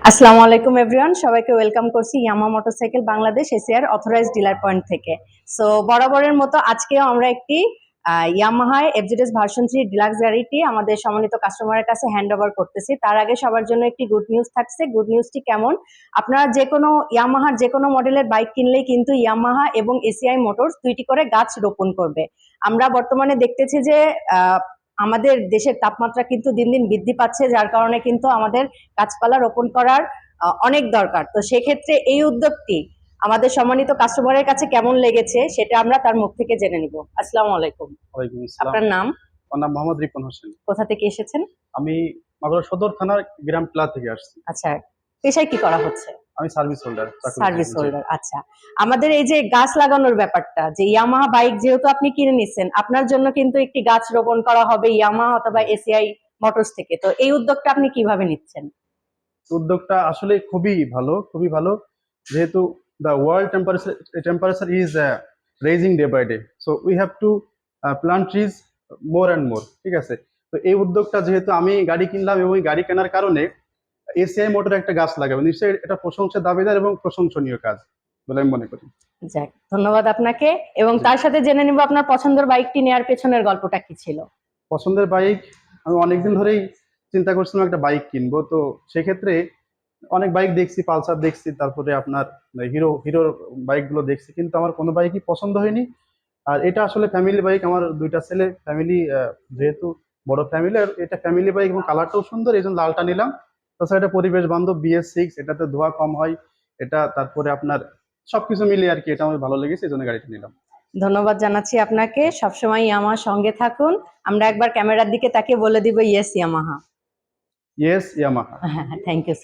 আসসালামু আলাইকুম এভরিওয়ান, সবাইকে ওয়েলকাম করছি ইয়ামা মোটরসাইকেল বাংলাদেশ এশিয়ার অথরাইজ ডিলার পয়েন্ট থেকে। সো, বরাবরের মতো আজকেও আমরা একটি ইয়ামাহায় এফজেডএস ভার্সন থ্রি ডিলাক্স গাড়িটি আমাদের সম্মানিত কাস্টমারের কাছে হ্যান্ড ওভার করতেছি। তার আগে সবার জন্য একটি গুড নিউজ থাকছে। গুড নিউজটি কেমন? আপনারা যে কোনো ইয়ামাহার যে কোনো মডেলের বাইক কিনলেই কিন্তু ইয়ামাহা এবং এসিআই মোটরস দুইটি করে গাছ রোপণ করবে। আমরা বর্তমানে দেখতেছি যে আমাদের দেশের তাপমাত্রা কিন্তু দিন দিন বৃদ্ধি পাচ্ছে যার কারণে কিন্তু আমাদের গাছপালা রোপণ করার অনেক দরকার। তো সেক্ষেত্রে এই উদ্যোগটি আমাদের সম্মানিত কাস্টমারের কাছে কেমন লেগেছে সেটা আমরা তার মুখ থেকে জেনে নিব। আসসালামু আলাইকুম। আপনার নাম? আমার নাম মোহাম্মদ রিপন হোসেন। কোথা থেকে এসেছেন? আমি মাগুরা সদর থানার গ্রাম প্লা থেকে আসছি। আচ্ছা পেশায় কি করা হচ্ছে? আমি সার্ভিস হোল্ডার সার্ভিস হোল্ডার আচ্ছা। আমাদের এই যে গাছ লাগানোর ব্যাপারটা যে ইয়ামাহা বাইক যেহেতু আপনি কিনে নিচ্ছেন আপনার জন্য কিন্তু একটি গাছ রোপণ করা হবে ইয়ামাহা অথবা এসিআই মোটরস থেকে। তো এই উদ্যোগটা আপনি কীভাবে নিচ্ছেন? উদ্যোগটা আসলে খুবই ভালো খুবই ভালো। যেহেতু the world temperature temperature is raising day by day so we have to plant trees more and more ঠিক আছে? তো এই উদ্যোগটা যেহেতু আমি গাড়ি কিনলাম এবং গাড়ি কেনার কারণে এসিআই মোটর একটা গাছ লাগাবে নিশ্চয়ই এটা প্রশংসার দাবিদার এবং প্রশংসনীয় কাজ বলে আমি মনে করি। যাক ধন্যবাদ আপনাকে। এবং তার সাথে জেনে নিব আপনার পছন্দের বাইকটি নেয়ার পেছনের গল্পটা কি ছিল। পছন্দের বাইক আমি অনেকদিন ধরেই চিন্তা করছিলাম একটা বাইক কিনবো। তো সেক্ষেত্রে অনেক বাইক দেখছি পালসার দেখছি তারপরে আপনার হিরো হিরোর বাইকগুলো দেখছি। কিন্তু আমার কোনো বাইকই পছন্দ হয়নি। আর এটা আসলে ফ্যামিলি বাইক আমার দুইটা ছেলে ফ্যামিলি যেহেতু বড় ফ্যামিলি আর এটা ফ্যামিলি বাইক এবং কালারটাও সুন্দর এই জন্য লালটা নিলাম। তাছাড়া এটা পরিবেশ বান্ধব বিএস সিক্স এটাতে ধোয়া কম হয় এটা তারপরে আপনার সবকিছু মিলিয়ে আর কি এটা আমার ভালো লেগেছে এই জন্য গাড়িটা নিলাম। ধন্যবাদ জানাচ্ছি আপনাকে সবসময় আমার সঙ্গে থাকুন। আমরা একবার ক্যামেরার দিকে তাকে বলে দিব ইয়েস ইয়ামাহা ইয়েস ইয়ামাহা হ্যাঁ থ্যাংক ইউ